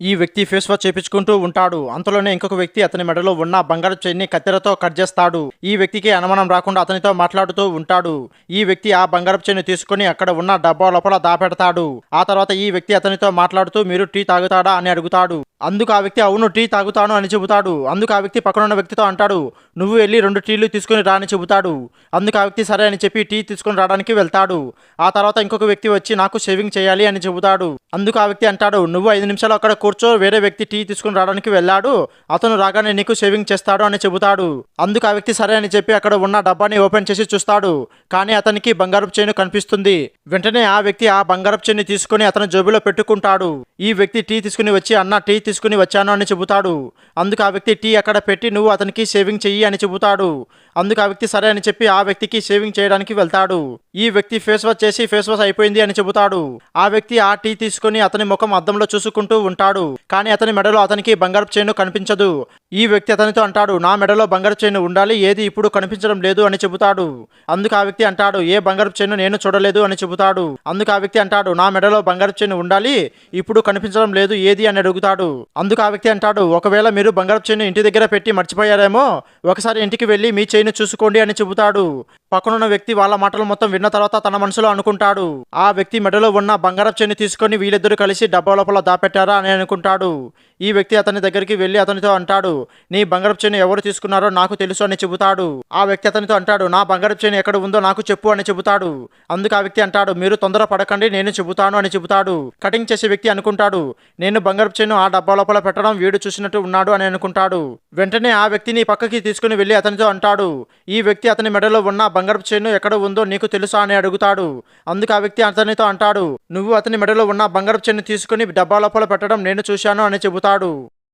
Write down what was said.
ఈ వ్యక్తి face wash చేపించుకుంటూ ఉంటాడు. అంతలోనే ఇంకొక వ్యక్తి అతని మెడలో ఉన్న బంగారు చైన్ని కత్తెరతో కట్ చేస్తాడు. ఈ వ్యక్తికి అనుమానం రాకుండా అతనితో మాట్లాడుతూ ఉంటాడు. ఈ వ్యక్తి ఆ బంగారపు చైన్ తీసుకుని అక్కడ ఉన్న డబ్బా లోపల దాపెడతాడు. ఆ తర్వాత ఈ వ్యక్తి అతనితో మాట్లాడుతూ మీరు టీ తాగుతాడా? అని అడుగుతాడు. అందుకు ఆ వ్యక్తి అవును టీ తాగుతాను అని చెబుతాడు. అందుకు ఆ వ్యక్తి పక్కనున్న వ్యక్తితో అంటాడు నువ్వు వెళ్ళి రెండు టీలు తీసుకుని రా అని చెబుతాడు. అందుకు ఆ వ్యక్తి సరే అని చెప్పి టీ తీసుకుని రావడానికి వెళ్తాడు. ఆ తర్వాత ఇంకొక వ్యక్తి వచ్చి నాకు షేవింగ్ చేయాలి అని చెబుతాడు. అందుకు ఆ వ్యక్తి అంటాడు నువ్వు ఐదు నిమిషాలు అక్కడ కూర్చో వేరే వ్యక్తి టీ తీసుకుని రావడానికి వెళ్ళాడు. అతను రాగానే నీకు షేవింగ్ చేస్తాడు అని చెబుతాడు. అందుకు ఆ వ్యక్తి సరే అని చెప్పి అక్కడ ఉన్న డబ్బాని ఓపెన్ చేసి చూస్తాడు. కానీ అతనికి బంగారపు చైన్ కనిపిస్తుంది. వెంటనే ఆ వ్యక్తి ఆ బంగారపు చైన్ తీసుకుని అతని జేబులో పెట్టుకుంటాడు. ఈ వ్యక్తి టీ తీసుకుని వచ్చి అన్న టీ తీసుకుని వచ్చాను అని చెబుతాడు. అందుకు ఆ వ్యక్తి టీ అక్కడ పెట్టి నువ్వు అతనికి షేవింగ్ చెయ్యి అని చెబుతాడు. అందుకు ఆ వ్యక్తి సరే అని చెప్పి ఆ వ్యక్తికి షేవింగ్ చేయడానికి వెళ్తాడు. ఈ వ్యక్తి ఫేస్ వాష్ చేసి ఫేస్ వాష్ అయిపోయింది అని చెబుతాడు. ఆ వ్యక్తి ఆ టీ తీసుకుని అతని ముఖం అద్దంలో చూసుకుంటూ ఉంటాడు. కానీ అతని మెడలో అతనికి బంగారపు చైన్ కనిపించదు. ఈ వ్యక్తి అతనితో అంటాడు నా మెడలో బంగారు చైన్ ఉండాలి ఏది ఇప్పుడు కనిపించడం లేదు అని చెబుతాడు. అందుకు ఆ వ్యక్తి అంటాడు ఏ బంగారు చైన్ నేను చూడలేదు అని చెబుతాడు. అందుకు ఆ వ్యక్తి అంటాడు నా మెడలో బంగారు చైన్ ఉండాలి ఇప్పుడు కనిపించడం లేదు ఏది అని అడుగుతాడు. అందుకు ఆ వ్యక్తి అంటాడు ఒకవేళ మీరు బంగారు చైన్ ఇంటి దగ్గర పెట్టి మర్చిపోయారేమో ఒకసారి ఇంటికి వెళ్ళి మీ చైన్ చూసుకోండి అని చెబుతాడు. పక్కనున్న వ్యక్తి వాళ్ళ మాటలు మొత్తం విన్న తర్వాత తన మనసులో అనుకుంటాడు. ఆ వ్యక్తి మెడలో ఉన్న బంగారపు చెన్ని తీసుకొని వీళ్ళిద్దరూ కలిసి డబ్బా లోపల దాపెట్టారా అని అనుకుంటాడు. ఈ వ్యక్తి అతని దగ్గరికి వెళ్ళి అతనితో అంటాడు నీ బంగారపు చెన్ని ఎవరు తీసుకున్నారో నాకు తెలుసు అని చెబుతాడు. ఆ వ్యక్తి అతనితో అంటాడు నా బంగారపు చెన్ని ఎక్కడ ఉందో నాకు చెప్పు అని చెబుతాడు. అందుకు ఆ వ్యక్తి అంటాడు మీరు తొందర పడకండి నేను చెబుతాను అని చెబుతాడు. కటింగ్ చేసే వ్యక్తి అనుకుంటాడు నేను బంగారపు చెన్ను ఆ డబ్బా లోపల పెట్టడం వీడు చూసినట్టు ఉన్నాడు అని అనుకుంటాడు. వెంటనే ఆ వ్యక్తిని పక్కకి తీసుకుని వెళ్ళి అతనితో అంటాడు ఈ వ్యక్తి అతని మెడలో ఉన్న బంగారపు చైన్ ఎక్కడ ఉందో నీకు తెలుసా? అని అడుగుతాడు. అందుకు ఆ వ్యక్తి అతనితో అంటాడు నువ్వు అతని మెడలో ఉన్న బంగారపు చైన్ తీసుకుని డబ్బా లోపల పెట్టడం నేను చూశాను అని చెబుతాడు.